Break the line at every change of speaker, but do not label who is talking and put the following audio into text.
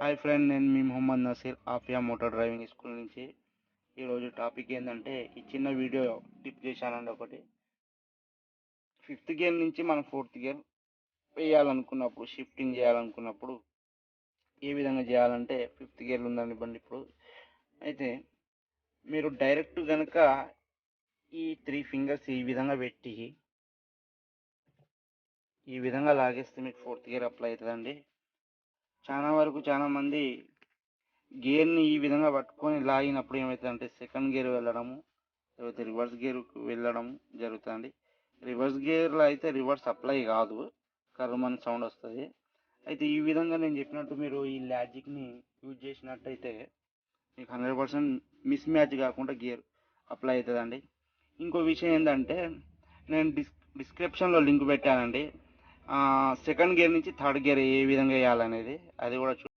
Hi friend నేను మీ Mohammad Naseer Afia motor driving school నుంచి. ఈరోజు టాపిక్ ఏంటంటే ఈ చిన్న వీడియో టిప్ చేశానండి ఒకటి. ఫిఫ్త్ గేర్ నుంచి మనం ఫోర్త్ గేర్ వేయాలనుకున్నప్పుడు షిఫ్టింగ్ చేయాలనుకున్నప్పుడు ఏ విధంగా చేయాలంటే ఫిఫ్త్ గేర్లు ఉందండి బండి ఇప్పుడు. అయితే మీరు డైరెక్ట్ కనుక ఈ త్రీ ఫింగర్స్ ఈ విధంగా పెట్టి ఈ విధంగా లాగేస్తే మీకు ఫోర్త్ గేర్ అప్లై అవుతుందండి. చాలా వరకు చాలా మంది గేర్ని ఈ విధంగా పట్టుకొని లాగినప్పుడు ఏమవుతుందంటే సెకండ్ గేర్ వెళ్ళడము లేకపోతే రివర్స్ గేర్ వెళ్ళడం జరుగుతుంది. రివర్స్ గేర్లో అయితే రివర్స్ అప్లై కాదు కర్మన్ సౌండ్ వస్తుంది. అయితే ఈ విధంగా నేను చెప్పినట్టు మీరు ఈ లాజిక్ని యూజ్ చేసినట్టయితే మీకు హండ్రెడ్ పర్సెంట్ మిస్ మ్యాచ్ కాకుండా గేర్ అప్లై అవుతుందండి. ఇంకో విషయం ఏంటంటే నేను డిస్ డిస్క్రిప్షన్లో లింక్ పెట్టానండి. సెకండ్ గేర్ నుంచి థర్డ్ గేర్ ఏ విధంగా వేయాలనేది అది కూడా చూ